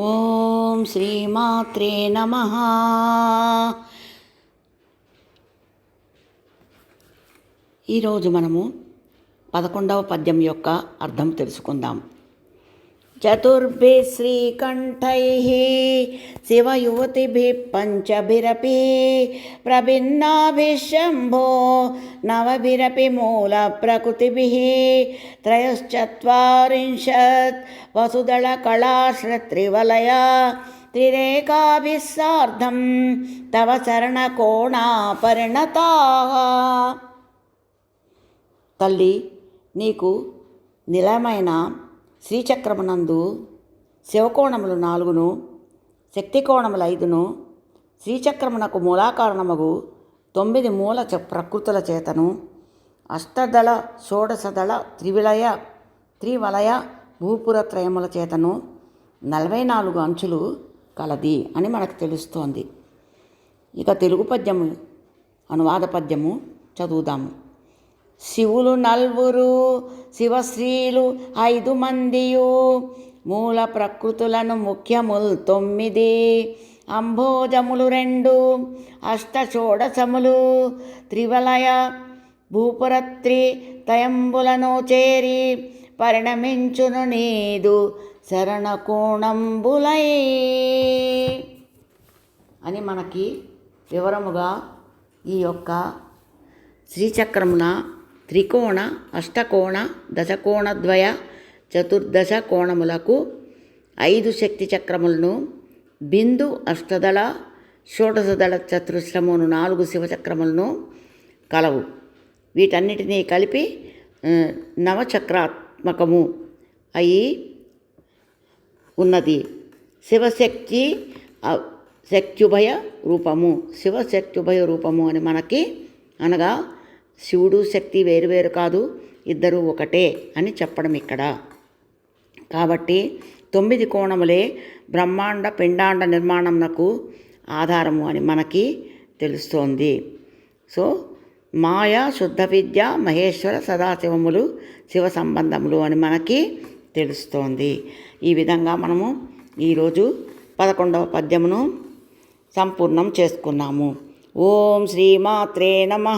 ఓం శ్రీమాత్రే నమ. ఈరోజు మనము పదకొండవ పద్యం యొక్క అర్థం తెలుసుకుందాం. చతుర్భి శ్రీకంఠై శివయువతిభి పంచభిరపి ప్రభిన్నాభిశంభో నవభిరపి మూల ప్రకృతిభి త్రయశ్చత్వారింశత్ వసుదళ కళాశ్రత్రివలయ త్రిరేకాభిः సార్ధం తవ శరణకోణా పరిణతా తల్లి నీకు నిలయమైన శ్రీచక్రమునందు శివకోణములు నాలుగును శక్తికోణములు ఐదును శ్రీచక్రమునకు మూలాకారణమగు తొమ్మిది మూల చ ప్రకృతుల చేతను అష్టదళ షోడశదళ త్రివిలయ త్రివలయ భూపురత్రయముల చేతను నలభై నాలుగు అంచులు కలది అని మనకు తెలుస్తోంది. ఇక తెలుగు పద్యము అనువాద పద్యము చదువుదాము. శివులు నల్వురు శివశ్రీలు ఐదు మందియు. మూల ప్రకృతులను ముఖ్యములు తొమ్మిది. అంభోజములు రెండు. అష్టషోడశములు త్రివలయ భూపురత్రి తయంబులను చేరి పరిణమించును నీదు శరణకోణంబులై. అని మనకి వివరముగా ఈ యొక్క శ్రీచక్రమున త్రికోణ అష్టకోణ దశకోణద్వయ చతుర్దశ కోణములకు ఐదు శక్తి చక్రములను బిందు అష్టదళ షోడశదళ చతుర్శ్రమును నాలుగు శివచక్రములను కలవు. వీటన్నిటినీ కలిపి నవచక్రాత్మకము అయి ఉన్నది. శివశక్తి శక్త్యుభయ రూపము. శివశక్త్యుభయ రూపము అని మనకి అనగా శివుడు శక్తి వేరువేరు కాదు ఇద్దరు ఒకటే అని చెప్పడం ఇక్కడ. కాబట్టి తొమ్మిది కోణములే బ్రహ్మాండ పిండాండ నిర్మాణంకు ఆధారము అని మనకి తెలుస్తోంది. సో మాయ శుద్ధ విద్య మహేశ్వర సదాశివములు శివ సంబంధములు అని మనకి తెలుస్తోంది. ఈ విధంగా మనము ఈరోజు పదకొండవ పద్యమును సంపూర్ణం చేసుకున్నాము. ఓం శ్రీమాత్రే నమ.